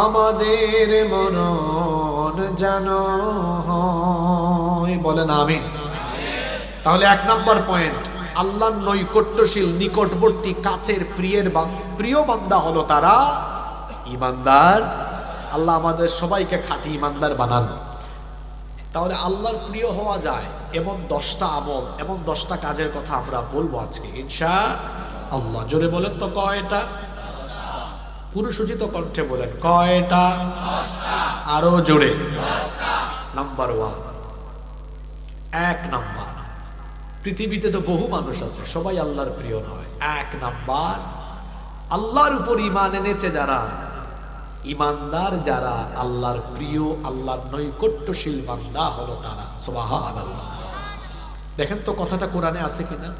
আমাদের মরণ যেন বলেন আমি তাহলে এক নম্বর পয়েন্ট আল্লাহর নৈকট্যশীল, নিকটবর্তী, কাছের, প্রিয়ের প্রিয় বান্দা হলো তারা ইমানদার আল্লাহ আমাদের সবাইকে খাঁটি ইমানদার বানান। তাহলে আল্লাহর প্রিয় হওয়া যায় এমন দশটা আমল, এমন দশটা কাজের কথা আমরা বলব আজকে, ইনশা আল্লাহ। জোরে বলেন তো কয়টা? পুরুষোচিত কণ্ঠে বলেন, কয়টা? আরও জোরে। নাম্বার ওয়ান এক নাম্বার পৃথিবীতে তো বহু মানুষ আছে, সবাই আল্লাহর প্রিয় নয়। এক নাম্বার আল্লাহর উপর ইমান এনেছে যারা ইমানদার যারা, আল্লাহর প্রিয়, আল্লাহর নৈকট্যশীল বান্দা হলো তারা। সোবাহান আল্লাহ দেখেন তো কথাটা কোরআনে আছে কিনা?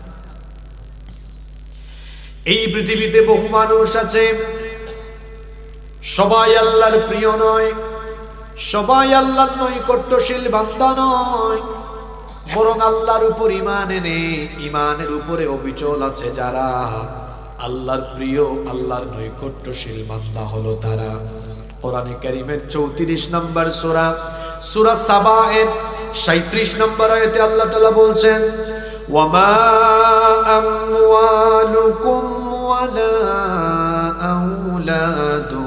এই পৃথিবীতে বহু মানুষ আছে সবাই আল্লাহর প্রিয় নয়, সবাই আল্লাহর নৈকট্যশীল বান্দা নয়, বরং আল্লাহর উপর ইমান এনে ইমানের উপরে অবিচল আছে যারা। আল্লাহর প্রিয়, আল্লাহর নৈকট্যশীল বান্দা হলো তারা। কোরআনে কারিমের চৌত্রিশ নম্বর সুরা সুরা সাবা এর সাঁত্রিশ নম্বর আয়তে আল্লাহ তালা বলছেন, ওয়ামা আমওয়ালুকুম ওয়ালা আউলাদুকুম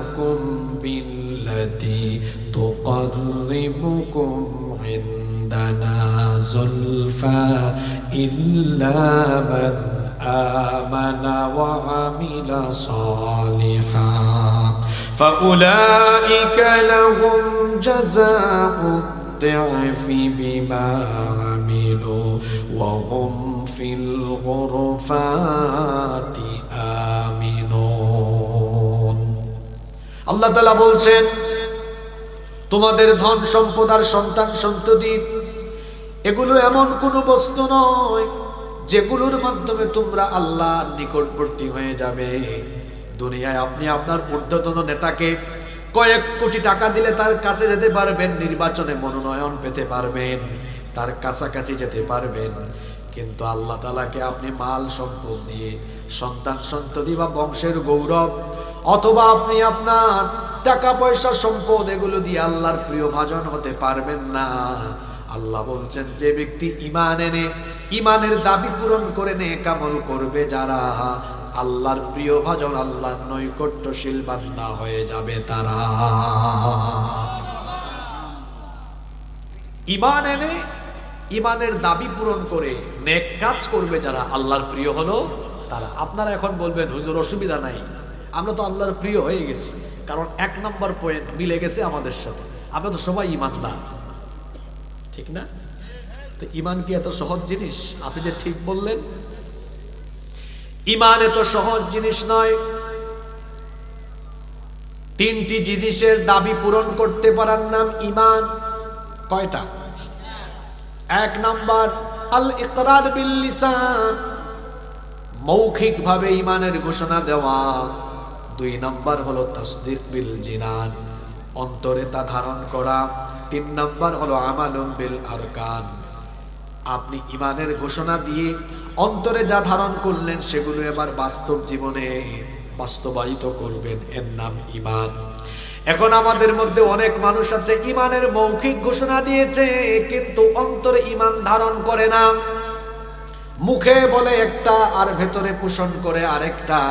বিল্লাতি তুকাররিবুকুম عندنا زلفى إلا من آمن وعمل صالحا فأولئك لهم جزاء الضعف بما عملوا وهم في الغرفات آمنون আল্লাহ তালা বলছেন তোমাদের ধন সম্পদ আর সন্তান সন্ততি, এগুলো এমন কোনো বস্তু নয় যেগুলোর মাধ্যমে তোমরা আল্লাহর নিকটবর্তী হয়ে যাবে। দুনিয়ায় আপনি আপনার ঊর্ধ্বতন নেতাকে কয়েক কোটি টাকা দিলে তার কাছে যেতে পারবেন, নির্বাচনে মনোনয়ন পেতে পারবেন, তার কাছাকাছি যেতে পারবেন। কিন্তু আল্লাহ তালাকে আপনি মাল সম্পদ দিয়ে সন্তান সন্ততি বা বংশের গৌরব, অথবা আপনি আপনার টাকা পয়সা সম্পদ, এগুলো দিয়ে আল্লাহর প্রিয় ভাজন হতে পারবেন না। আল্লাহ বলছেন, যে ব্যক্তি ইমান এনে ইমানের দাবি পূরণ করে নে কামল করবে, যারা আল্লাহর প্রিয় ভাজন, আল্লাহর নৈকট্যশীল বান্দা হয়ে যাবে তারা। ইমান এনে ইমানের দাবি পূরণ করে নেক কাজ করবে যারা আল্লাহর প্রিয় হলো তারা। আপনারা এখন বলবেন, হুজুর, অসুবিধা নাই। আমরা তো আল্লাহর প্রিয় হয়ে গেছি। কারণ এক নম্বর পয়েন্ট মিলে গেছে আমাদের সাথে। আমরা তো সবাই ইমানদার। ঠিক না? তো ইমান কি এত সহজ জিনিস? আপনি যে ঠিক বললেন, ইমান এত সহজ জিনিস নয়। তিনটি জিনিসের দাবি পূরণ করতে পারার নাম ইমান। কয়টা? এক নাম্বার আল ইকরার বিল লিসান মৌখিকভাবে ইমানের ঘোষণা দেওয়া। দুই নম্বর হলো তসদিক বিল জিনান। অন্তরে তা ধারণ করা। তিন নম্বর হলো আমালুম বিল আরকান। আপনি ইমানের ঘোষণা দিয়ে অন্তরে যা ধারণ করলেন সেগুলো এবার বাস্তব জীবনে বাস্তবায়িত করবেন। এর নাম ইমান এখন আমাদের মধ্যে অনেক মানুষ আছে ইমানের মৌখিক ঘোষণা দিয়েছে, কিন্তু অন্তরে ইমান ধারণ করে না। মুখে বলে একটা আর ভেতরে পোষণ করে আরেকটা।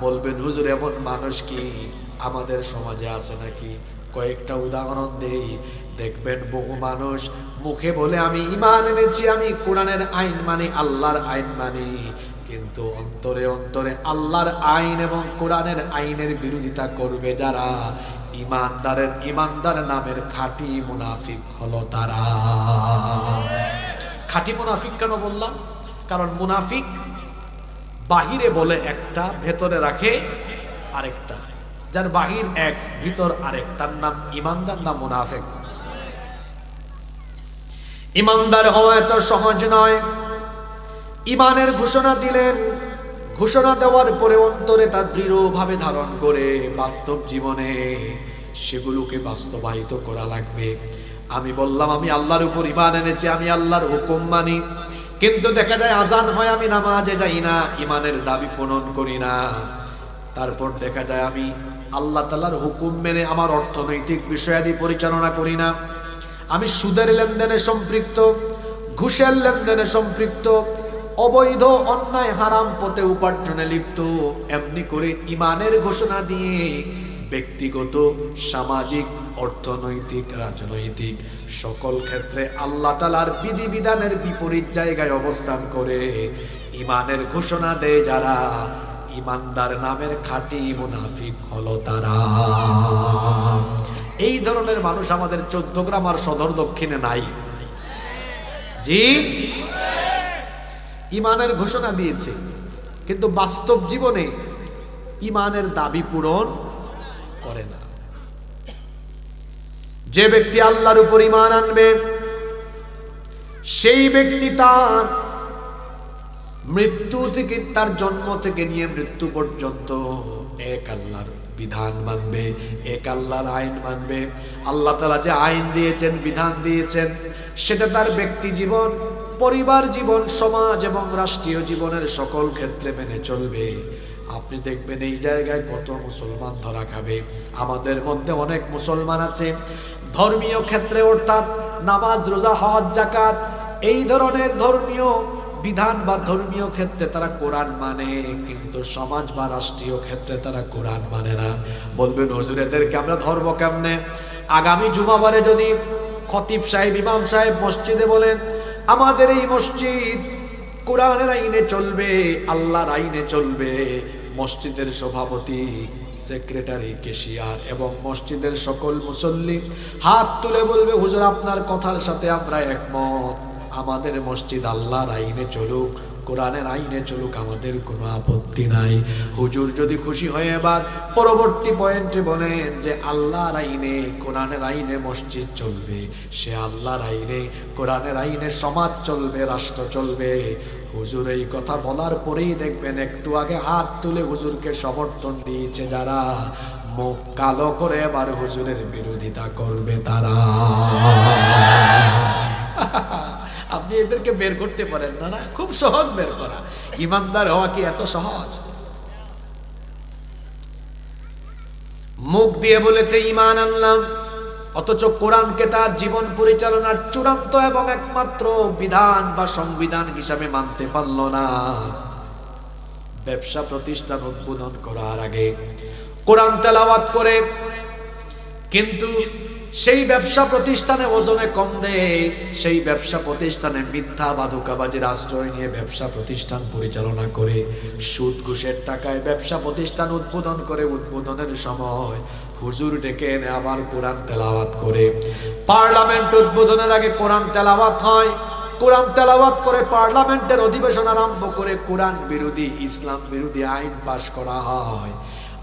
বলবেন, হুজুর, এমন মানুষ কি আমাদের সমাজে আছে নাকি? কয়েকটা উদাহরণ দেই। দেখবেন, বহু মানুষ মুখে বলে, আমি ইমান এনেছি, আমি কোরআনের আইন মানি, আল্লাহর আইন মানি। কিন্তু অন্তরে অন্তরে আল্লাহর আইন এবং কোরআনের আইনের বিরোধিতা করবে যারা? ইমানদারের ইমানদার নামের খাঁটি মুনাফিক হলো তারা। খাঁটি মুনাফিক কেন বললাম? কারণ মুনাফিক বাহিরে বলে একটা, ভেতরে রাখে আরেকটা। যার বাহির এক, ভিতর আরেক তার নাম ইমানদার নাম মুনাফেক? ইমানদার হওয়া এত সহজ নয়। ইমানের ঘোষণা দিলেন, ঘোষণা দেওয়ার পরে অন্তরে তা দৃঢ়ভাবে ধারণ করে বাস্তব জীবনে সেগুলোকে বাস্তবায়িত করা লাগবে। আমি বললাম, আমি আল্লাহর উপর ইমান এনেছি, আমি আল্লাহর হুকুম মানি। কিন্তু দেখা যায় আজান হয় আমি নামাজে যাই না ইমানের দাবি পূরণ করি না। তারপর দেখা যায় আমি আল্লাহ তালার হুকুম মেনে আমার অর্থনৈতিক বিষয়াদি পরিচালনা করি না। আমি সুদের লেনদেনে সম্পৃক্ত, ঘুষের লেনদেনে সম্পৃক্ত, অবৈধ, অন্যায়, হারাম পথে উপার্জনে লিপ্ত, এমনি করে ইমানের ঘোষণা দিয়ে ব্যক্তিগত, সামাজিক, অর্থনৈতিক, রাজনৈতিক সকল ক্ষেত্রে আল্লাহ তালার বিধিবিধানের বিপরীত জায়গায় অবস্থান করে। ইমানের ঘোষণা দেয় যারা ইমানদার নামের খাঁটি মুনাফিক হলো তারা। এই ধরনের মানুষ আমাদের চোদ্দ গ্রাম আর সদর দক্ষিণে নাই। জি? ইমানের ঘোষণা দিয়েছে। কিন্তু বাস্তব জীবনে ইমানের দাবি পূরণ করে না। যে ব্যক্তি আল্লাহর উপর ইমান আনবে, সেই ব্যক্তি তার মৃত্যু থেকে, তার জন্ম থেকে নিয়ে মৃত্যু পর্যন্ত এক আল্লাহর বিধান মানবে, এক আল্লাহর আইন মানবে। আল্লাহ তালা যে আইন দিয়েছেন, বিধান দিয়েছেন, সেটা তার ব্যক্তি জীবন, পরিবার জীবন, সমাজ এবং রাষ্ট্রীয় জীবনের সকল ক্ষেত্রে মেনে চলবে। আপনি দেখবেন এই জায়গায় কত মুসলমান ধরা খাবে। আমাদের মধ্যে অনেক মুসলমান আছে। ধর্মীয় ক্ষেত্রে অর্থাৎ নামাজ, রোজা, হজ জাকাত এই ধরনের ধর্মীয় বিধান বা ধর্মীয় ক্ষেত্রে তারা কোরআন মানে কিন্তু সমাজ বা রাষ্ট্রীয় ক্ষেত্রে তারা কোরআন মানে না। বলবেন, হুজুর, এদেরকে আমরা ধর্ম কেমনে? আগামী জুমাবারে যদি খতিব সাহেব, ইমাম সাহেব মসজিদে বলেন, আমাদের এই মসজিদ কোরআনের আইনে চলবে, আল্লাহর আইনে চলবে মসজিদের সভাপতি সেক্রেটারি কেশিয়ার এবং মসজিদের সকল মুসল্লি হাত তুলে বলবে, হুজুর, আপনার কথার সাথে আমরা একমত। আমাদের মসজিদ আল্লাহর আইনে চলুক, কোরআনের আইনে চলুক, আমাদের কোনো আপত্তি নাই। হুজুর যদি খুশি হয়ে এবার পরবর্তী পয়েন্টে বলেন যে, আল্লাহর আইনে, কোরআনের আইনে মসজিদ চলবে। সে আল্লাহর আইনে, কোরআনের আইনে সমাজ চলবে, রাষ্ট্র চলবে। হুজুর এই কথা বলার পরেই দেখবেন একটু আগে হাত তুলে হুজুরকে সমর্থন দিয়েছে যারা। মুখ কালো করে এবার হুজুরের বিরোধিতা করবে তারা। আপনি এদেরকে বের করতে পারেন না না? খুব সহজ বের করা। ইমানদার হওয়া কি এত সহজ? মুখ দিয়ে বলেছে ইমান আনলাম। অথচ কোরআনকে তার জীবন পরিচালনার চূড়ান্ত এবং একমাত্র বিধান বা সংবিধান হিসাবে মানতে পারল না। ব্যবসা প্রতিষ্ঠান উদ্বোধন করার আগে কোরআন তেলাওয়াত করে, কিন্তু সেই ব্যবসা প্রতিষ্ঠানে ওজনে কম দেয়, সেই ব্যবসা প্রতিষ্ঠানে মিথ্যা বা ধোকাবাজির আশ্রয় নিয়ে ব্যবসা প্রতিষ্ঠান পরিচালনা করে, সুদ ঘুষের টাকায় ব্যবসা প্রতিষ্ঠান উদ্বোধন করে উদ্বোধনের সময় হুজুর ডেকে এনে আবার কোরআন তেলাওয়াত করে। পার্লামেন্ট উদ্বোধনের আগে কোরআন তেলাওয়াত হয়। কোরআন তেলাওয়াত করে পার্লামেন্টের অধিবেশন আরম্ভ করে কোরআন বিরোধী, ইসলাম বিরোধী আইন পাশ করা হয়।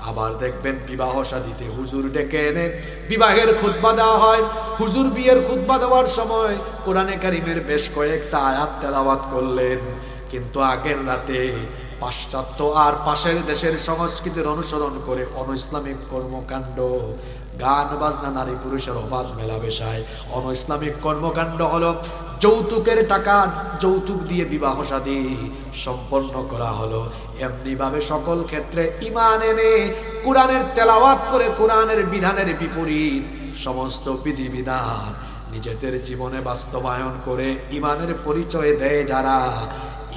আবার দেখবেন বিবাহ শাদিতে হুজুর ডেকে এনে বিবাহের খুতবা দেওয়া হয়। হুজুর বিয়ের খুতবা দেওয়ার সময় কোরআনে কারিমের বেশ কয়েকটা আয়াত তেলাওয়াত করলেন। কিন্তু আগের রাতে পাশ্চাত্য আর পাশের দেশের সংস্কৃতির অনুসরণ করে অন ইসলামিক কর্মকাণ্ড, গান, বাজনা, নারী পুরুষের অবাধ মেলামেশায়। অন ইসলামিক কর্মকাণ্ড হলো যৌতুকের টাকা যৌতুক দিয়ে বিবাহ শাদী সম্পন্ন করা হলো। এমনিভাবে সকল ক্ষেত্রে ইমান এনে কোরআনের তেলাওয়াত করে কোরআনের বিধানের বিপরীত সমস্ত বিধিবিধান নিজেদের জীবনে বাস্তবায়ন করে ইমানের পরিচয় দেয় যারা।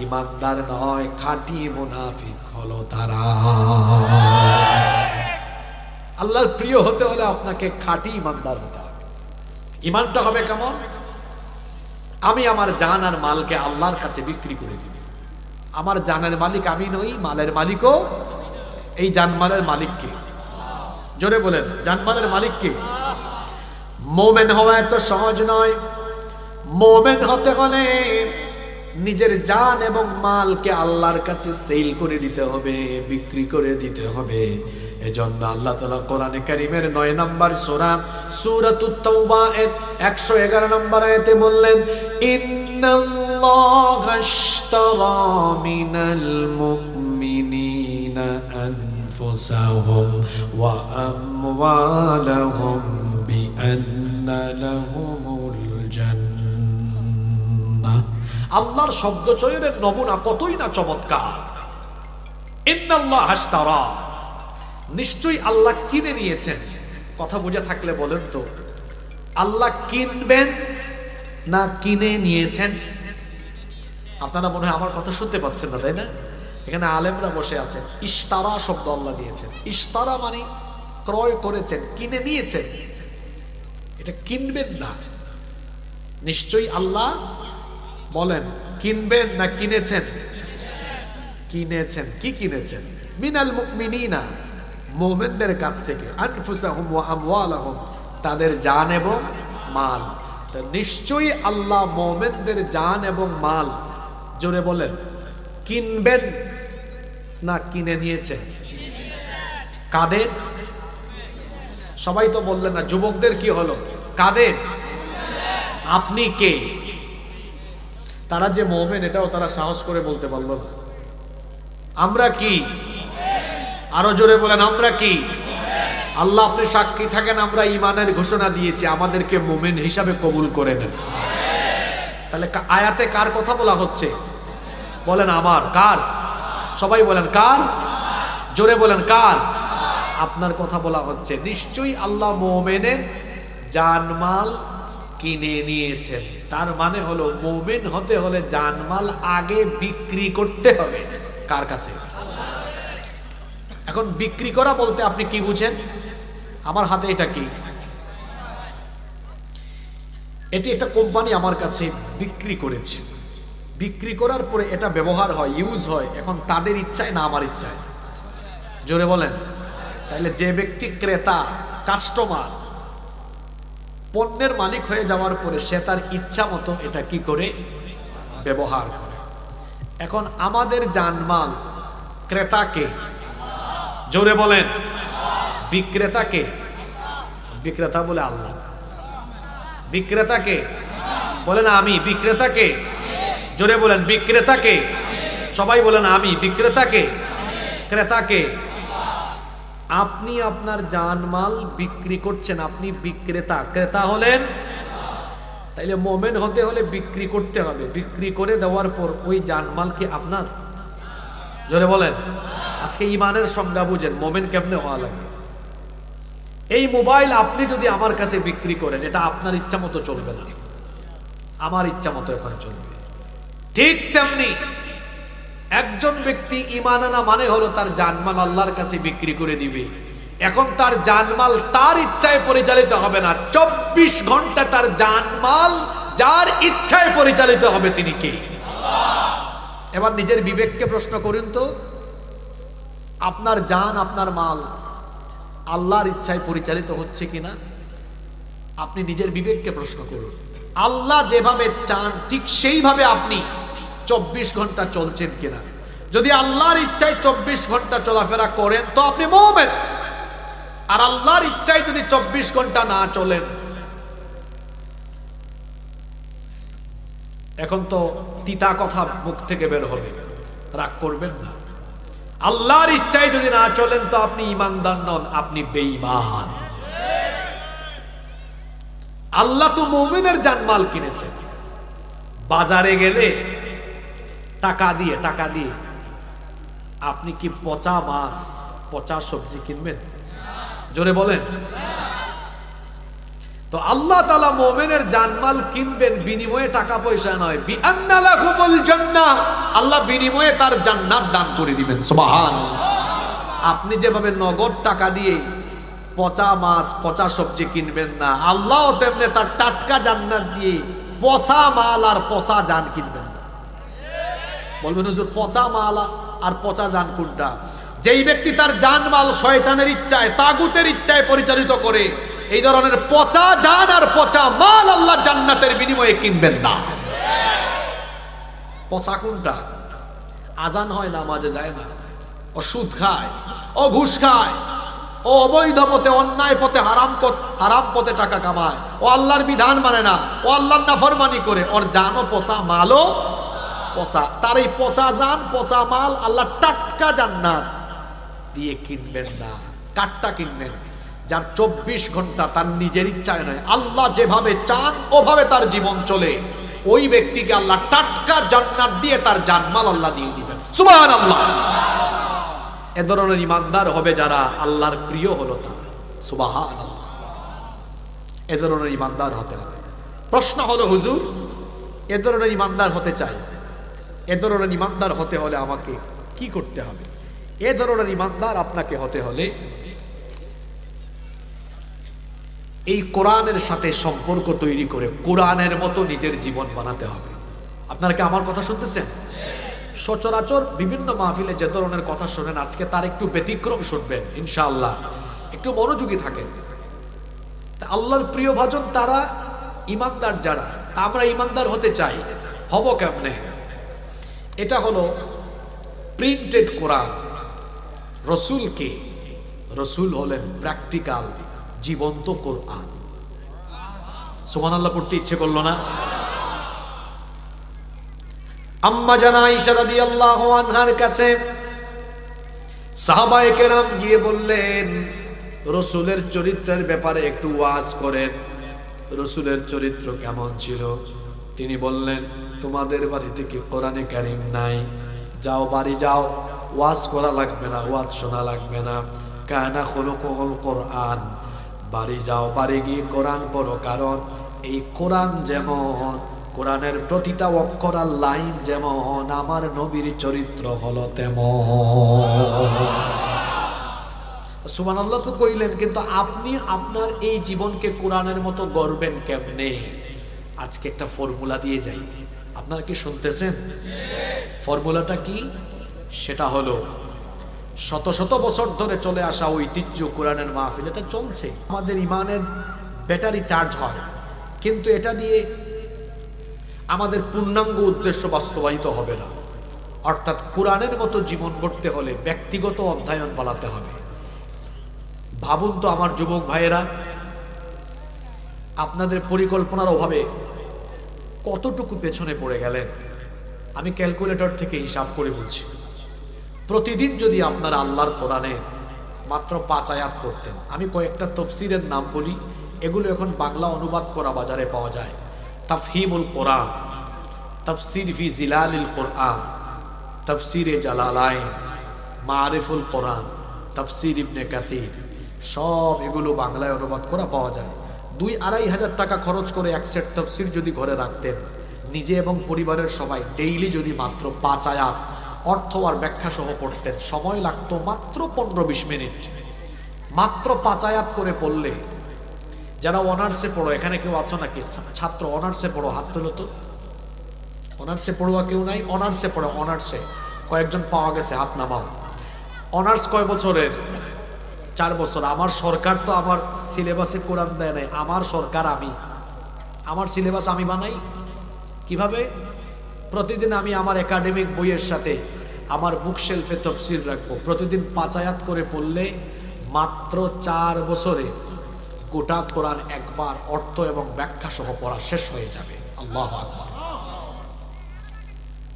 ইমানদার নয়, খাঁটি মুনাফিক হলো তারা। আল্লাহর প্রিয় হতে হলে আপনাকে খাঁটি ইমানদার হতে হবে। ইমানটা হবে কেমন? আমি আমার জান আর মালকে আল্লাহর কাছে বিক্রি করে দিব। আমার জানের মালিক আমি নই, মালের মালিকও এই জানমালের মালিক কে? জোরে বলেন, জানমালের মালিক কে? মোমেন হওয়া এত সহজ নয়। মোমেন হতে হলে নিজের জান এবং মালকে আল্লাহর কাছে সেল করে দিতে হবে, বিক্রি করে দিতে হবে। এজন্য আল্লাহ তালা কোরআনে কারিমের নয় নম্বর সোরা, সুরাতুত তওবা এর একশো এগারো নম্বর আয়াতে বললেন মিনাল আনফুসাহুম ওয়া আমওয়ালাহুম বিআন্না আল্লাহর শব্দ চয়নের নমুনা কতই না চমৎকার। ইন্নাল্লাহ হাসতারা নিশ্চয়ই আল্লাহ কিনে নিয়েছেন। কথা বুঝে থাকলে বলেন তো, আল্লাহ কিনবেন না কিনে নিয়েছেন? আপনারা মনে হয় আমার কথা শুনতে পাচ্ছেন না, তাই না? এখানে আলেমরা বসে আছেন। ইস্তারা শব্দ আল্লাহ দিয়েছেন। ইস্তারা মানে ক্রয় করেছেন, কিনে নিয়েছেন। এটা কিনবেন না। নিশ্চয়ই আল্লাহ বলেন, কিনবেন না কিনেছেন? কিনেছেন, কি কিনেছেন? মিনাল মুমিনিনা, মুমিনদের কাছ থেকে, আনফুসাহুম ওয়া আমওয়ালাহুম, তাদের জান এবং মাল। তো নিশ্চয়ই আল্লাহ মুমিনদের জান এবং মাল, জোরে বলেন, কিনবেন না কিনে নিয়েছেন কাদের সবাই তো বললেন না, যুবকদের কি হলো? কাদের আপনি কে? তারা যে মোমেন, এটাও তারা সাহস করে বলতে পারল না। আমরা কি? আরও জোরে বলেন, আমরা কি? আল্লাহ আপনি সাক্ষী থাকেন, আমরা ইমানের ঘোষণা দিয়েছি, আমাদেরকে মোমেন হিসাবে কবুল করে নেন। তাহলে আয়াতে কার কথা বলা হচ্ছে? বলেন আমার, কার? সবাই বলেন, কার? জোরে বলেন, কার? আপনার কথা বলা হচ্ছে। নিশ্চয়ই আল্লাহ মোমেনের জানমাল কিনে নিয়েছেন তার মানে হলো, মোমেন হতে হলে জানমাল আগে বিক্রি করতে হবে। কার কাছে? এখন বিক্রি করা বলতে আপনি কি বুঝেন? আমার হাতে এটা কি? এটি একটা কোম্পানি আমার কাছে বিক্রি করেছে। বিক্রি করার পরে এটা ব্যবহার হয়, ইউজ হয়, এখন তাদের ইচ্ছায় না আমার ইচ্ছায়। জোরে বলেন। তাহলে যে ব্যক্তি ক্রেতা, কাস্টমার পণ্যের মালিক হয়ে যাওয়ার পরে সে তার ইচ্ছা মতো এটা কি করে? ব্যবহার করে। এখন আমাদের জানমাল ক্রেতাকে, জোরে বলেন, বিক্রেতাকে, বিক্রেতা বলে আল্লাহ, বিক্রেতাকে বলেন আমি, বিক্রেতাকে, জোরে বলেন, বিক্রেতাকে, সবাই বলেন আমি, বিক্রেতাকে, ক্রেতাকে আপনি আপনার জানমাল বিক্রি করছেন, আপনি বিক্রেতা। ক্রেতা হলেন? তাইলে মোমেন হতে হলে বিক্রি করতে হবে। বিক্রি করে দেওয়ার পর ওই জানমাল কি আপনার? জোরে বলেন। আজকে ইমানের সংজ্ঞা বুঝেন, মোমেন কেমনে হওয়া লাগে? এই মোবাইল আপনি যদি আমার কাছে বিক্রি করেন, এটা আপনার ইচ্ছা মতো চলবে না। আমার ইচ্ছা মতো এখন চলবে। ঠিক তেমনি একজন ব্যক্তি ইমান আনা মানে হলো তার জানমাল আল্লাহর কাছে বিক্রি করে দিবে। এখন তার জানমাল তার ইচ্ছায় পরিচালিত হবে না। চব্বিশ ঘণ্টা তার জানমাল যার ইচ্ছায় পরিচালিত হবে তিনি কে? এবার নিজের বিবেককে প্রশ্ন করুন তো, আপনার জান, আপনার মাল আল্লাহর ইচ্ছায় পরিচালিত হচ্ছে কিনা? আপনি নিজের বিবেককে প্রশ্ন করুন। আল্লাহ যেভাবে চান, ঠিক সেইভাবে আপনি চব্বিশ ঘণ্টা চলছেন কিনা? যদি আল্লাহর ইচ্ছায় চব্বিশ ঘণ্টা চলাফেরা করেন, তো আপনি মোমেন। আর আল্লাহর ইচ্ছায় যদি চব্বিশ ঘণ্টা না চলেন। এখন তো তিতা কথা মুখ থেকে বের হবে। রাগ করবেন না। আল্লাহর ইচ্ছায় যদি না চলেন, তো আপনি ইমানদার নন, আপনি বেঈমান। আল্লাহ তো মুমিনের জানমাল কিনেছেন। বাজারে গেলে টাকা দিয়ে টাকা দিয়ে। আপনি কি পচা মাছ, পচা সবজি কিনবেন? জোরে বলেন। তো আল্লাহ তালা মোমেনের জানমাল কিনবেন, বিনিময়ে টাকা পয়সা নয়। আল্লাহ বিনিময়ে তার জান্নাত দান করে দিবেন সুবহান আপনি যেভাবে নগদ টাকা দিয়ে পচা মাছ, পচা সবজি কিনবেন না আল্লাহ তেমনি তার টাটকা জান্নাত দিয়ে পচা মাল আর পচা জান কিনবেন। বলবেন, হুজুর, পচা মাল আর পচা জান কোনটা? যেই ব্যক্তি তার জানমাল শয়তানের ইচ্ছায়, তাগুতের ইচ্ছায় পরিচালিত করে, এই ধরনের পচা জান আর পচা মাল আল্লাহ জান্নাতের বিনিময়ে কিনবেন না। পচা কোনটা? আজান হয় না, মাঝে যায় না। ও সুদ খায়, ও ঘুষ খায়, ও অবৈধ পথে, অন্যায় পথে, হারাম হারাম পথে টাকা কামায়। ও আল্লাহর বিধান মানে না, ও আল্লাহর নাফরমানি করে, ওর জানো পচা, মালও পচা তার এই পচা জান, পচা মাল, আল্লাহ টাটকা জান্নাত দিয়ে কিনবেন না, কাঠটা কিনবেন। যার চব্বিশ ঘণ্টা তার নিজের ইচ্ছায় নয়, আল্লাহ যেভাবে চান, ওভাবে তার জীবন চলে। ওই ব্যক্তিকে আল্লাহ টাটকা জান্নাত দিয়ে তার জানমাল আল্লাহ দিয়ে দিবেন। সুবহান আল্লাহ এ ধরনের ইমানদার হবে যারা আল্লাহর প্রিয় হলো তারা। সুবাহান আল্লাহ এ ধরনের ইমানদার হতে হবে। প্রশ্ন হলো, হুজুর, এ ধরনের ইমানদার হতে চাই। এ ধরনের ইমানদার হতে হলে আমাকে কি করতে হবে? এ ধরনের ইমানদার আপনাকে হতে হলে এই কোরআনের সাথে সম্পর্ক তৈরি করে কোরআনের মতো নিজের জীবন বানাতে হবে। আপনারা কি আমার কথা শুনতেছেন? সচরাচর বিভিন্ন মাহফিলে যে ধরনের কথা শোনেন, আজকে তার একটু ব্যতিক্রম শুনবেন, ইনশাআল্লাহ। একটু মনোযোগী থাকেন। আল্লাহর প্রিয় ভাজন তারা ইমানদার যারা আমরা ইমানদার হতে চাই। হব কেমনে? এটা হলো প্রিন্টেড কোরআন রসুল কে রসুল হলেন প্র্যাকটিক্যাল জীবন্ত কোরআন সুমান আল্লাহ পড়তে ইচ্ছে করল না? আম্মা জানা আয়েশা রাদিয়াল্লাহু আনহার কাছে সাহাবায়ে কেরাম গিয়ে বললেন, রসুলের চরিত্রের ব্যাপারে একটু ওয়াজ করেন। রসুলের চরিত্র কেমন ছিল? তিনি বললেন তোমাদের বাড়িতে কি কোরআনে কারিম নাই? যাও, বাড়ি যাও। ওয়াজ করা লাগবে না, ওয়াজ শোনা লাগবে না। কানা হলো কহল কোরআন। বাড়ি যাও, বাড়ি গিয়ে কোরআন পড়ো, কারণ এই কোরআন যেমন, কোরআনের প্রতিটা অক্ষর আর লাইন যেমন, আমার নবীর চরিত্র হলো তেমন। সুমান আল্লাহ তো কইলেন, কিন্তু আপনি আপনার এই জীবনকে কোরআনের মতো গড়বেন কেমনে? আজকে একটা ফর্মুলা দিয়ে যাই। আপনারা কি শুনতেছেন? ফর্মুলাটা কি? সেটা হলো, শত শত বছর ধরে চলে আসা ঐতিহ্য কোরআনের মাহফিল, এটা চলছে। আমাদের ইমানের ব্যাটারি চার্জ হয়। কিন্তু এটা দিয়ে আমাদের পূর্ণাঙ্গ উদ্দেশ্য বাস্তবায়িত হবে না। অর্থাৎ কোরআনের মতো জীবন গড়তে হলে ব্যক্তিগত অধ্যয়ন বাড়াতে হবে। ভাবুন তো আমার যুবক ভাইয়েরা, আপনাদের পরিকল্পনার অভাবে কতটুকু পেছনে পড়ে গেলেন? আমি ক্যালকুলেটর থেকে হিসাব করে বলছি। প্রতিদিন যদি আপনার আল্লাহর কোরআনে মাত্র পাঁচ আয়াত করতেন আমি কয়েকটা তফসিরের নাম বলি, এগুলো এখন বাংলা অনুবাদ করা বাজারে পাওয়া যায়। তাফহিমুল কোরআন, তফসির ফি জিলালিল কোরআন, তফসিরে জালালাইন, মারিফুল কোরআন, তফসির ইবনে কাথির সব এগুলো বাংলায় অনুবাদ করা পাওয়া যায়। দুই আড়াই হাজার টাকা খরচ করে এক সেট তফসির যদি ঘরে রাখতেন, নিজে এবং পরিবারের সবাই ডেইলি যদি মাত্র পাঁচ আয়াত, অর্থ আর ব্যাখ্যা সহ পড়তেন, সময় লাগতো মাত্র পনেরো বিশ মিনিট। মাত্র পাঁচ আয়াত করে পড়লে, যারা অনার্সে পড়ো, এখানে কেউ আছো নাকি? ছাত্র, অনার্সে পড়ো, হাত তোলো তো। অনার্সে পড়ুয়া কেউ নাই, অনার্সে পড়ো, অনার্সে। কয়েকজন পাওয়া গেছে, হাত নামাও। অনার্স কয় বছরের? চার বছর। আমার সরকার তো আমার সিলেবাসে কোরআন দেয় নাই। আমার সরকার আমি। আমার সিলেবাস আমি বানাই। কীভাবে? প্রতিদিন আমি আমার একাডেমিক বইয়ের সাথে আমার বুক শেলফে তফসিল রাখব। প্রতিদিন পাঁচায়াত করে পড়লে মাত্র চার বছরে গোটা কোরআন একবার অর্থ এবং ব্যাখ্যা সহ পড়া শেষ হয়ে যাবে। আল্লাহ আকবার।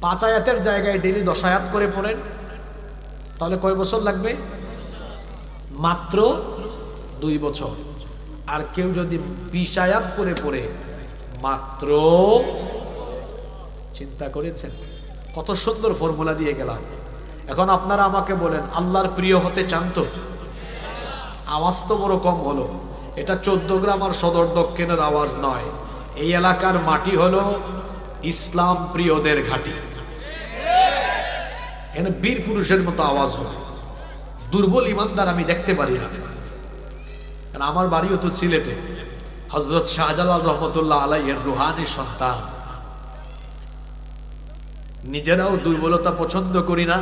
পাঁচ আয়াতের জায়গায় ডেলি দশ আয়াত করে পড়েন। তাহলে কয় বছর লাগবে? মাত্র দুই বছর। আর কেউ যদি বিশ আয়াত করে পড়ে, মাত্র চিন্তা করেছেন? কত সুন্দর ফর্মুলা দিয়ে গেলাম। এখন আপনারা আমাকে বলেন, আল্লাহর প্রিয় হতে চান তো? আওয়াজ তো বড় কম হলো। এটা চোদ্দ গ্রাম আর সদর দক্ষিণের আওয়াজ নয়। এই এলাকার মাটি হলো ইসলাম প্রিয়দের ঘাঁটি। এখানে বীর পুরুষের মতো আওয়াজ হবে দুর্বল ইমানদার আমি দেখতে পারি না। কারণ আমার বাড়িও তো সিলেটে। হজরত শাহজালাল রহমতুল্লাহ আলাইয়ের রুহানি সন্তান। নিজেরাও দুর্বলতা পছন্দ করি না,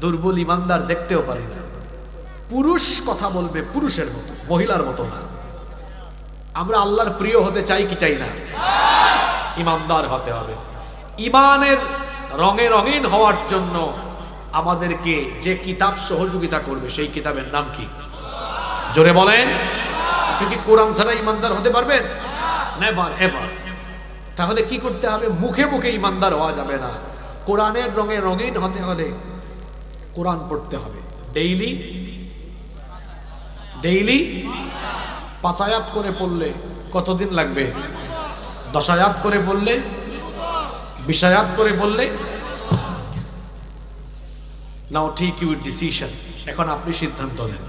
দুর্বল ইমানদার দেখতেও পারি না। পুরুষ কথা বলবে পুরুষের মতো, মহিলার মতো না। আমরা আল্লাহর প্রিয় হতে চাই কি চাই না? ইমানদার হতে হবে। ইমানের রঙে রঙিন হওয়ার জন্য আমাদেরকে যে কিতাব সহযোগিতা করবে, সেই কিতাবের নাম কি? জোরে বলেন। আপনি কি কোরআন ছাড়া ইমানদার হতে পারবেন? নেভার এভার তাহলে কি করতে হবে? মুখে মুখে ইমানদার হওয়া যাবে না। কোরআনের রঙে রঙিন হতে হলে কোরআন পড়তে হবে। ডেইলি ডেইলি পাঁচায়াত করে পড়লে কতদিন লাগবে? দশায়াত করে বললে বিষয়াত করে বললে নাও ঠিক ইউর ডিসিশন এখন আপনি সিদ্ধান্ত নেন।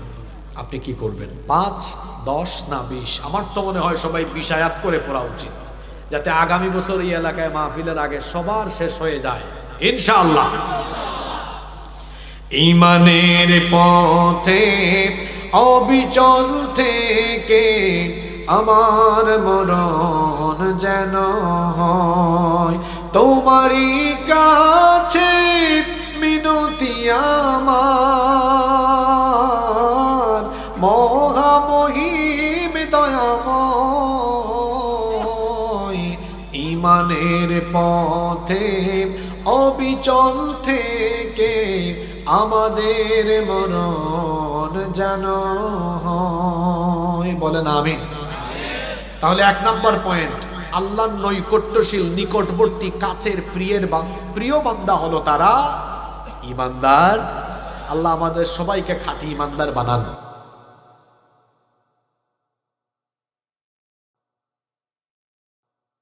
আপনি কি করবেন? পাঁচ, দশ না বিশ? আমার তো মনে হয় সবাই বিষয়াত করে পড়া উচিত। যাতে আগামী বছর এই এলাকায় মাহফিলের আগে সবার শেষ হয়ে যায়। ইনশাআল্লাহ। ইমানের পথে, অবিচল থেকে আমার মরণ যেন হয়, তোমারই কাছে আমার মহামহিম দয়াময়। ইমানের পথে, অবিচল থেকে আমাদের মরণ যেন বলেন আমি তাহলে এক নম্বর পয়েন্ট, আল্লাহর নৈকট্যশীল, নিকটবর্তী, কাছের, প্রিয়ের প্রিয় বান্দা হলো তারা ইমানদার আল্লাহ আমাদের সবাইকে খাঁটি ইমানদার বানান।